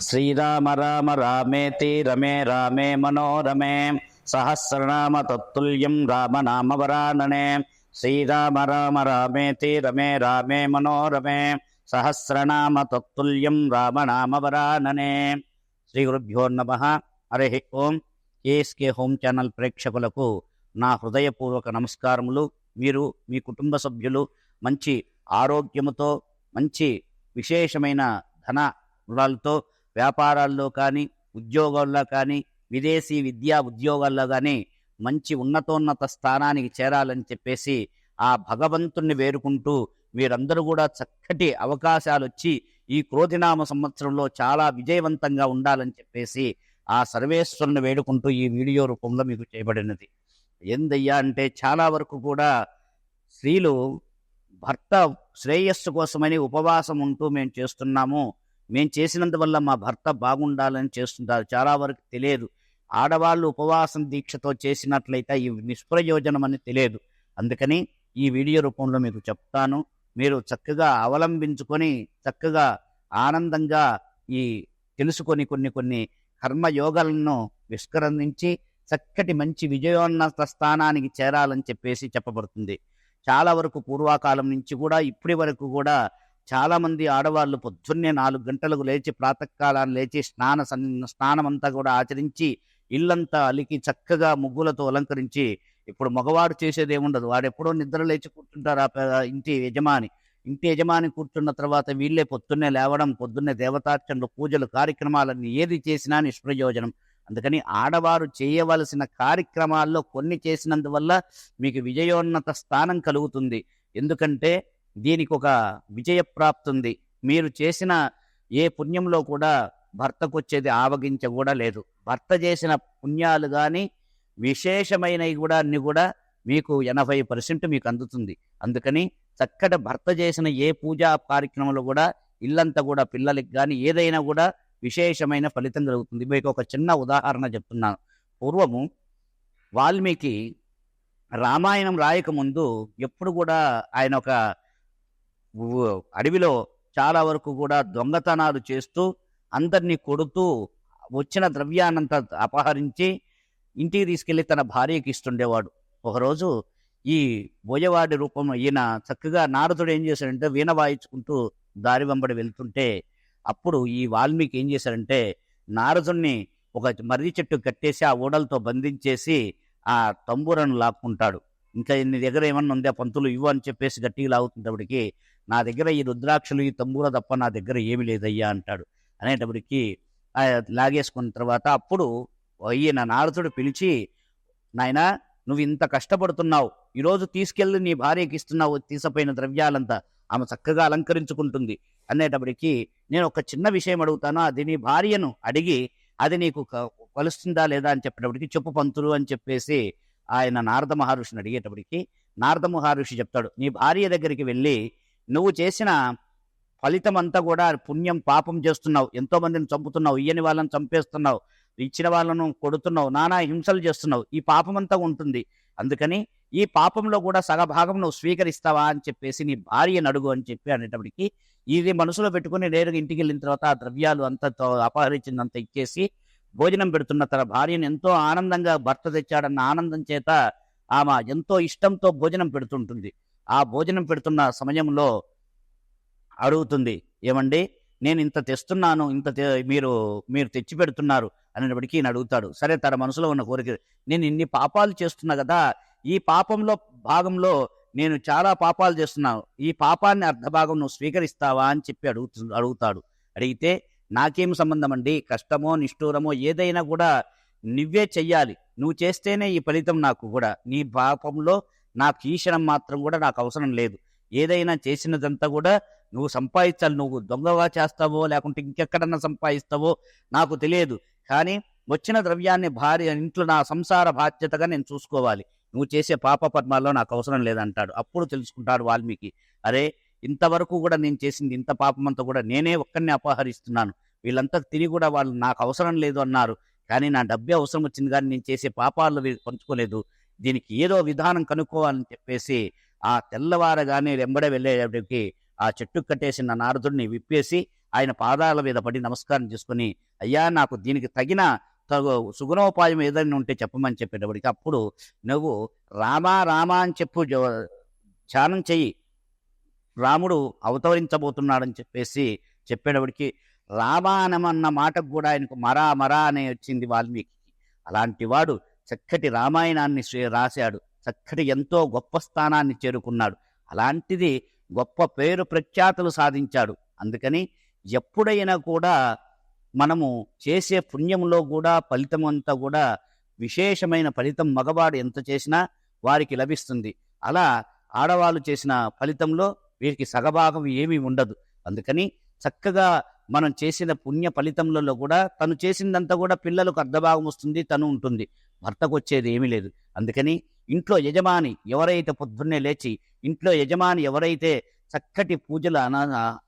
శ్రీరామ రామ రామేతి రమే రామే మనోరమే సహస్రనామ తత్తుల్యం రామనామ వరాననే శ్రీరామ రామ రామేతి రమే రామే మనోరమే సహస్రనామ తత్తుల్యం రామనామ వరాననే శ్రీ గురుభ్యో నమ. హరి ఓం. ఏఎస్కే హోమ్ ఛానల్ ప్రేక్షకులకు నా హృదయపూర్వక నమస్కారములు. మీరు మీ కుటుంబ సభ్యులు మంచి ఆరోగ్యముతో మంచి విశేషమైన ధన రుణాలతో వ్యాపారాల్లో కానీ ఉద్యోగాల్లో కానీ విదేశీ విద్యా ఉద్యోగాల్లో కానీ మంచి ఉన్నతోన్నత స్థానానికి చేరాలని చెప్పేసి ఆ భగవంతుణ్ణి వేరుకుంటూ మీరందరూ కూడా చక్కటి అవకాశాలు వచ్చి ఈ క్రోధినామ సంవత్సరంలో చాలా విజయవంతంగా ఉండాలని చెప్పేసి ఆ సర్వేశ్వరుని వేడుకుంటూ ఈ వీడియో రూపంలో మీకు చేయబడినది. ఏందయ్యా అంటే చాలా వరకు కూడా స్త్రీలు భర్త శ్రేయస్సు కోసమని ఉపవాసం ఉంటూ మేము చేస్తున్నాము మేము చేసినందువల్ల మా భర్త బాగుండాలని చేస్తుంటారు. చాలా వరకు తెలియదు. ఆడవాళ్ళు ఉపవాసం దీక్షతో చేసినట్లయితే ఈ నిష్ప్రయోజనం అని తెలియదు. అందుకని ఈ వీడియో రూపంలో మీకు చెప్తాను. మీరు చక్కగా అవలంబించుకొని చక్కగా ఆనందంగా ఈ తెలుసుకొని కొన్ని కొన్ని కర్మయోగాలను విష్కరించి చక్కటి మంచి విజయోన్నత స్థానానికి చేరాలని చెప్పేసి చెప్పబడుతుంది. చాలా వరకు పూర్వకాలం నుంచి కూడా ఇప్పటి వరకు కూడా చాలామంది ఆడవాళ్ళు పొద్దున్నే నాలుగు గంటలకు లేచి ప్రాతకాలాన్ని లేచి స్నాన సన్- కూడా ఆచరించి ఇల్లంతా అలికి చక్కగా ముగ్గులతో అలంకరించి ఇప్పుడు మగవాడు చేసేది ఏముండదు. వాడు ఎప్పుడో నిద్ర లేచి కూర్చుంటారు ఆ ఇంటి యజమాని. ఇంటి యజమాని కూర్చున్న తర్వాత వీళ్ళే పొద్దున్నే లేవడం పొద్దున్నే దేవతార్చనలు పూజలు కార్యక్రమాలన్నీ ఏది చేసినా నిష్ప్రయోజనం. అందుకని ఆడవారు చేయవలసిన కార్యక్రమాల్లో కొన్ని చేసినందువల్ల మీకు విజయోన్నత స్థానం కలుగుతుంది. ఎందుకంటే దీనికి ఒక విజయప్రాప్తి ఉంది మీరు చేసిన ఏ పుణ్యంలో కూడా భర్తకు వచ్చేది ఆవగించ కూడా లేదు. భర్త చేసిన పుణ్యాలు కానీ విశేషమైనవి కూడా అన్ని కూడా మీకు ఎనభై పర్సెంట్ మీకు అందుతుంది. అందుకని చక్కటి భర్త చేసిన ఏ పూజా కార్యక్రమంలో కూడా ఇల్లంతా కూడా పిల్లలకి కానీ ఏదైనా కూడా విశేషమైన ఫలితం కలుగుతుంది. మీకు ఒక చిన్న ఉదాహరణ చెప్తున్నాను. పూర్వము వాల్మీకి రామాయణం రాయకముందు ఎప్పుడు కూడా ఆయన ఒక అడవిలో చాలా వరకు కూడా దొంగతనాలు చేస్తూ అందరినీ కొడుతూ వచ్చిన ద్రవ్యాన్నంతా అపహరించి ఇంటికి తీసుకెళ్ళి తన భార్యకి ఇస్తుండేవాడు. ఒకరోజు ఈ బోయవాడి రూపం ఈయన చక్కగా నారదుడు ఏం చేశాడంటే వీణ వాయించుకుంటూ దారి వెంబడి వెళ్తుంటే అప్పుడు ఈ వాల్మీకి ఏం చేశాడంటే నారదుణ్ణి ఒక మర్రి చెట్టు కట్టేసి ఆ ఊడలతో బంధించేసి ఆ తంబూరను లాక్కుంటాడు. ఇంకా నీ దగ్గర ఏమన్నా ఉందే? పంతులు ఇవ్వు అని చెప్పేసి గట్టిగా అవుతున్నప్పటికి నా దగ్గర ఈ రుద్రాక్షలు ఈ తంబూర తప్ప నా దగ్గర ఏమి లేదయ్యా అంటాడు. అనేటప్పటికి లాగేసుకున్న తర్వాత అప్పుడు ఈయన నారదుడు పిలిచి నాయనా నువ్వు ఇంత కష్టపడుతున్నావు. ఈరోజు తీసుకెళ్ళి నీ భార్యకి ఇస్తున్నావు తీసపోయిన ద్రవ్యాలంతా. ఆమె చక్కగా అలంకరించుకుంటుంది. అనేటప్పటికి నేను ఒక చిన్న విషయం అడుగుతాను. అది నీ భార్యను అడిగి అది నీకు కలుస్తుందా లేదా అని చెప్పేటప్పటికి చెప్పు పంతులు అని చెప్పేసి ఆయన నారద మహర్షిని అడిగేటప్పటికి నారద మహర్షి చెప్తాడు నీ భార్య దగ్గరికి వెళ్ళి నువ్వు చేసిన ఫలితం అంతా కూడా పుణ్యం పాపం చేస్తున్నావు. ఎంతో మందిని చంపుతున్నావు. ఇయ్యని వాళ్ళని చంపేస్తున్నావు. ఇచ్చిన వాళ్ళను కొడుతున్నావు. నానా హింసలు చేస్తున్నావు. ఈ పాపం అంతా ఉంటుంది. అందుకని ఈ పాపంలో కూడా సగభాగం నువ్వు స్వీకరిస్తావా అని చెప్పేసి నీ భార్యను అడుగు అని చెప్పి అనేటప్పటికి ఇది మనసులో పెట్టుకుని నేరుగా ఇంటికి వెళ్ళిన తర్వాత ఆ ద్రవ్యాలు అంతా తో- అపహరించిందంత ఇచ్చేసి భోజనం పెడుతున్న తన భార్యను ఎంతో ఆనందంగా భర్త తెచ్చాడన్న ఆనందం చేత ఆమె ఎంతో ఇష్టంతో భోజనం పెడుతుంటుంది. ఆ భోజనం పెడుతున్న సమయంలో అడుగుతుంది ఏమండి నేను ఇంత తెస్తున్నాను ఇంత తె- మీరు మీరు తెచ్చి పెడుతున్నారు అనేటప్పటికీ ఈయన అడుగుతాడు. సరే తన మనసులో ఉన్న కోరిక నేను ఇన్ని పాపాలు చేస్తున్నా కదా ఈ పాపంలో భాగంలో నేను చాలా పాపాలు చేస్తున్నాను ఈ పాపాన్ని అర్ధభాగం నువ్వు స్వీకరిస్తావా అని చెప్పి అడుగుతు అడుగుతాడు. అడిగితే నాకేం సంబంధం అండి కష్టమో నిష్ఠూరమో ఏదైనా కూడా నువ్వే చెయ్యాలి. నువ్వు చేస్తేనే ఈ ఫలితం నాకు కూడా. నీ పాపంలో నాకు కీషణం మాత్రం కూడా నాకు అవసరం లేదు. ఏదైనా చేసినదంతా కూడా నువ్వు సంపాదించాలి. నువ్వు దొంగగా చేస్తావో లేకుంటే ఇంకెక్కడన్నా సంపాదిస్తావో నాకు తెలియదు. కానీ వచ్చిన ద్రవ్యాన్ని భార్య ఇంట్లో నా సంసార బాధ్యతగా నేను చూసుకోవాలి. నువ్వు చేసే పాప పద్మాల్లో నాకు అవసరం లేదంటాడు. అప్పుడు తెలుసుకుంటాడు వాల్మీకి. అరే ఇంతవరకు కూడా నేను చేసింది ఇంత పాపం అంతా కూడా నేనే ఒక్కరిని అపహరిస్తున్నాను. వీళ్ళంతా తిరిగి కూడా వాళ్ళు నాకు అవసరం లేదు అన్నారు. కానీ నా డబ్బే అవసరం వచ్చింది కానీ నేను చేసే పాపాలు వీళ్ళు పంచుకోలేదు. దీనికి ఏదో విధానం కనుక్కోవాలని చెప్పేసి ఆ తెల్లవారగానే వెంబడ వెళ్ళేటప్పటికి ఆ చెట్టు కట్టేసిన నారదుడిని విప్పేసి ఆయన పాదాల మీద పడి నమస్కారం చేసుకుని అయ్యా నాకు దీనికి తగిన తగు సుగుణోపాయం ఏదైనా ఉంటే చెప్పమని చెప్పేటప్పటికి అప్పుడు నువ్వు రామా రామా అని చెప్పు ధ్యానం చెయ్యి. రాముడు అవతరించబోతున్నాడని చెప్పేసి చెప్పేటప్పటికి రామాయణమన్న మాటకు కూడా ఆయనకు మరా మరా అనే వచ్చింది వాల్మీకి. అలాంటి వాడు చక్కటి రామాయణాన్ని శ్రీ- రాశాడు. చక్కటి ఎంతో గొప్ప స్థానాన్ని చేరుకున్నాడు. అలాంటిది గొప్ప పేరు ప్రఖ్యాతులు సాధించాడు. అందుకని ఎప్పుడైనా కూడా మనము చేసే పుణ్యంలో కూడా ఫలితం అంతా కూడా విశేషమైన ఫలితం మగవాడు ఎంత చేసినా వారికి లభిస్తుంది. అలా ఆడవాళ్ళు చేసిన ఫలితంలో వీరికి సగభాగం ఏమీ ఉండదు. అందుకని చక్కగా మనం చేసిన పుణ్య ఫలితంలో కూడా తను చేసిందంతా కూడా పిల్లలకు అర్ధభాగం వస్తుంది తను ఉంటుంది. భర్తకు వచ్చేది ఏమీ లేదు. అందుకని ఇంట్లో యజమాని ఎవరైతే పొద్దున్నే లేచి ఇంట్లో యజమాని ఎవరైతే చక్కటి పూజలు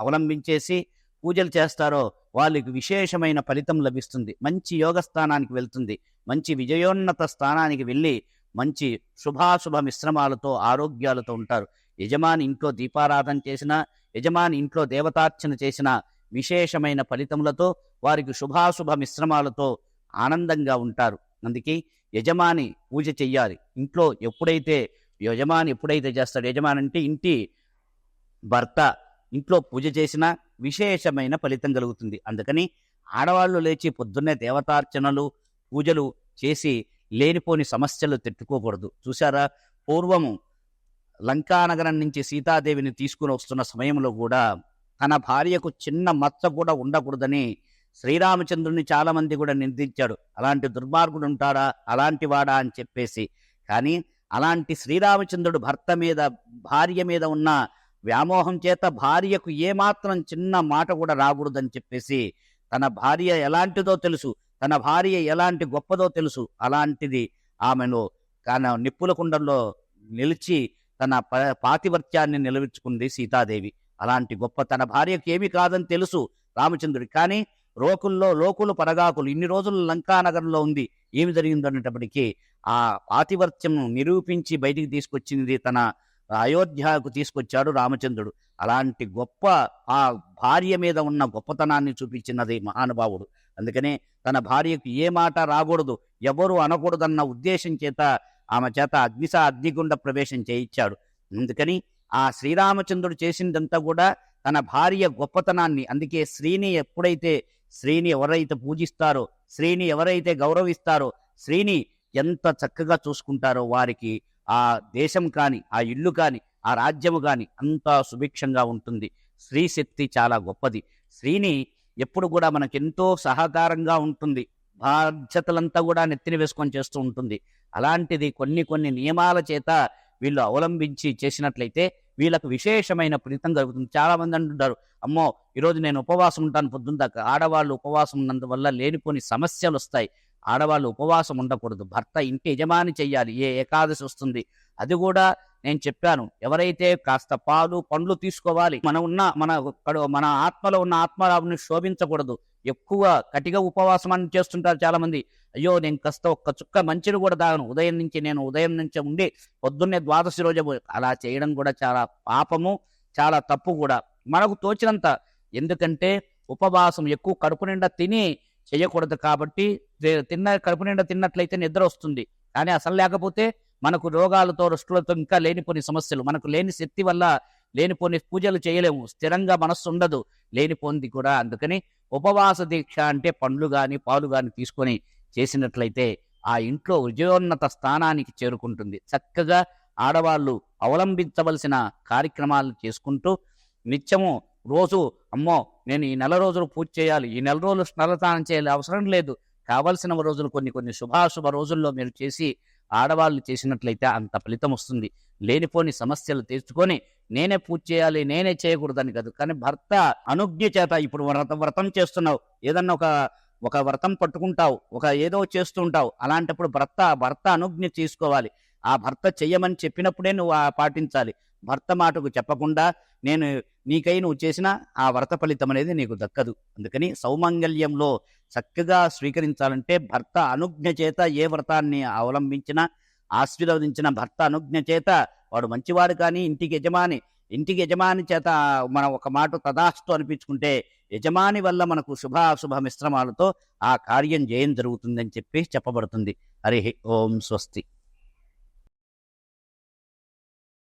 అవలంబించేసి పూజలు చేస్తారో వాళ్ళకి విశేషమైన ఫలితం లభిస్తుంది. మంచి యోగ స్థానానికి వెళ్తుంది. మంచి విజయోన్నత స్థానానికి వెళ్ళి మంచి శుభాశుభ మిశ్రమాలతో ఆరోగ్యాలతో ఉంటారు. యజమాని ఇంట్లో దీపారాధన చేసిన యజమాని ఇంట్లో దేవతార్చన చేసిన విశేషమైన ఫలితములతో వారికి శుభాశుభ మిశ్రమాలతో ఆనందంగా ఉంటారు. అందుకే యజమాని పూజ చెయ్యాలి. ఇంట్లో ఎప్పుడైతే యజమాని ఎప్పుడైతే చేస్తాడు యజమాని అంటే ఇంటి భర్త ఇంట్లో పూజ చేసినా విశేషమైన ఫలితం కలుగుతుంది. అందుకని ఆడవాళ్ళు లేచి పొద్దున్నే దేవతార్చనలు పూజలు చేసి లేనిపోని సమస్యలు తిట్టుకోకూడదు. చూసారా పూర్వము లంకానగరం నుంచి సీతాదేవిని తీసుకుని వస్తున్న సమయంలో కూడా తన భార్యకు చిన్న మచ్చ కూడా ఉండకూడదని శ్రీరామచంద్రుని చాలామంది కూడా నిందించాడు అలాంటి దుర్మార్గుడు ఉంటాడా? అలాంటి వాడా? అని చెప్పేసి. కానీ అలాంటి శ్రీరామచంద్రుడు భర్త మీద భార్య మీద ఉన్న వ్యామోహం చేత భార్యకు ఏమాత్రం చిన్న మాట కూడా రాకూడదని చెప్పేసి తన భార్య ఎలాంటిదో తెలుసు తన భార్య ఎలాంటి గొప్పదో తెలుసు అలాంటిది ఆమెను కాన నిప్పుల కుండంలో నిలిచి తన ప- పాతివర్త్యాన్ని నిలవించుకుంది సీతాదేవి. అలాంటి గొప్ప తన భార్యకు ఏమీ కాదని తెలుసు రామచంద్రుడి. కానీ రోకుల్లో లోకులు పరగాకులు ఇన్ని రోజులు లంకానగరంలో ఉంది. ఏమి జరిగింది అనేటప్పటికీ ఆ పాతివర్త్యంను నిరూపించి బయటికి తీసుకొచ్చింది తన అయోధ్యకు తీసుకొచ్చాడు రామచంద్రుడు. అలాంటి గొప్ప ఆ భార్య మీద ఉన్న గొప్పతనాన్ని చూపించినది మహానుభావుడు. అందుకనే తన భార్యకు ఏ మాట రాకూడదు ఎవరు అనకూడదన్న ఉద్దేశం చేత ఆమె చేత అగ్నిస అగ్నిగుండ ప్రవేశం చేయించాడు. అందుకని ఆ శ్రీరామచంద్రుడు చేసిందంతా కూడా తన భార్య గొప్పతనాన్ని అందుకే శ్రీని ఎప్పుడైతే శ్రీని ఎవరైతే పూజిస్తారో స్త్రీని ఎవరైతే గౌరవిస్తారో స్త్రీని ఎంత చక్కగా చూసుకుంటారో వారికి ఆ దేశం కానీ ఆ ఇల్లు కానీ ఆ రాజ్యము కానీ అంతా సుభిక్షంగా ఉంటుంది. స్త్రీ శక్తి చాలా గొప్పది. స్త్రీని ఎప్పుడు కూడా మనకెంతో సహకారంగా ఉంటుంది. బాధ్యతలంతా కూడా నెత్తిని వేసుకొని చేస్తూ ఉంటుంది. అలాంటిది కొన్ని కొన్ని నియమాల చేత వీళ్ళు అవలంబించి చేసినట్లయితే వీళ్ళకు విశేషమైన ఫలితం జరుగుతుంది. చాలామంది అంటుంటారు అమ్మో ఈరోజు నేను ఉపవాసం ఉంటాను పొద్దున్న దాకా ఆడవాళ్ళు ఉపవాసం ఉన్నందువల్ల లేనిపోని సమస్యలు వస్తాయి. ఆడవాళ్ళు ఉపవాసం ఉండకూడదు. భర్త ఇంటి యజమాని చెయ్యాలి. ఏ ఏకాదశి వస్తుంది? అది కూడా నేను చెప్పాను. ఎవరైతే కాస్త పాలు పండ్లు తీసుకోవాలి మన ఉన్న మన కడు- మన ఆత్మలో ఉన్న ఆత్మరావుని శోభించకూడదు. ఎక్కువ కటిగా ఉపవాసం అని చేస్తుంటారు చాలా మంది అయ్యో నేను కాస్త ఒక్క చుక్క మంచిని కూడా తాగను. ఉదయం నుంచి నేను ఉదయం నుంచి ఉండి పొద్దున్నే ద్వాదశి రోజు అలా చేయడం కూడా చాలా పాపము చాలా తప్పు కూడా. మనకు తోచినంత. ఎందుకంటే ఉపవాసం ఎక్కువ కడుపు నిండా తిని చేయకూడదు కాబట్టి తిన్న కడుపు నిండా తిన్నట్లయితే నిద్ర వస్తుంది. కానీ అసలు లేకపోతే మనకు రోగాలతో రుష్టులతో ఇంకా లేనిపోని సమస్యలు. మనకు లేని శక్తి వల్ల లేనిపోని పూజలు చేయలేము. స్థిరంగా మనస్సు ఉండదు. లేనిపోంది కూడా. అందుకని ఉపవాస దీక్ష అంటే పండ్లు కానీ పాలు కానీ తీసుకొని చేసినట్లయితే ఆ ఇంట్లో విజయోన్నత స్థానానికి చేరుకుంటుంది. చక్కగా ఆడవాళ్ళు అవలంబించవలసిన కార్యక్రమాలు చేసుకుంటూ నిత్యము రోజు అమ్మో నేను ఈ నెల రోజులు పూజ చేయాలి ఈ నెల రోజులు స్నలతానం చేయాలి అవసరం లేదు. కావలసిన రోజులు కొన్ని కొన్ని శుభాశుభ రోజుల్లో మీరు చేసి ఆడవాళ్ళు చేసినట్లయితే అంత ఫలితం వస్తుంది. లేనిపోని సమస్యలు తెచ్చుకొని నేనే పూజ చేయాలి నేనే చేయకూడదని కాదు. కానీ భర్త అనుజ్ఞ చేత ఇప్పుడు వ్రత వ్రతం చేస్తున్నావు. ఏదన్నా ఒక ఒక వ్రతం పట్టుకుంటావు ఒక ఏదో చేస్తూ ఉంటావు. అలాంటప్పుడు భర్త భర్త అనుజ్ఞ తీసుకోవాలి. ఆ భర్త చెయ్యమని చెప్పినప్పుడే నువ్వు ఆ పాటించాలి. భర్త మాటకు చెప్పకుండా నేను నీకై నువ్వు చేసిన ఆ వ్రత ఫలితం అనేది నీకు దక్కదు. అందుకని సౌమంగల్యంలో చక్కగా స్వీకరించాలంటే భర్త అనుజ్ఞ చేత ఏ వ్రతాన్ని అవలంబించినా ఆశీర్వదించిన భర్త అనుజ్ఞ చేత వాడు మంచివాడు కానీ ఇంటికి యజమాని ఇంటికి యజమాని చేత మనం ఒక మాట తదాస్తు అనిపించుకుంటే యజమాని వల్ల మనకు శుభ అశుభ మిశ్రమాలతో ఆ కార్యం జయం జరుగుతుందని చెప్పి చెప్పబడుతుంది. హరి ఓం స్వస్తి.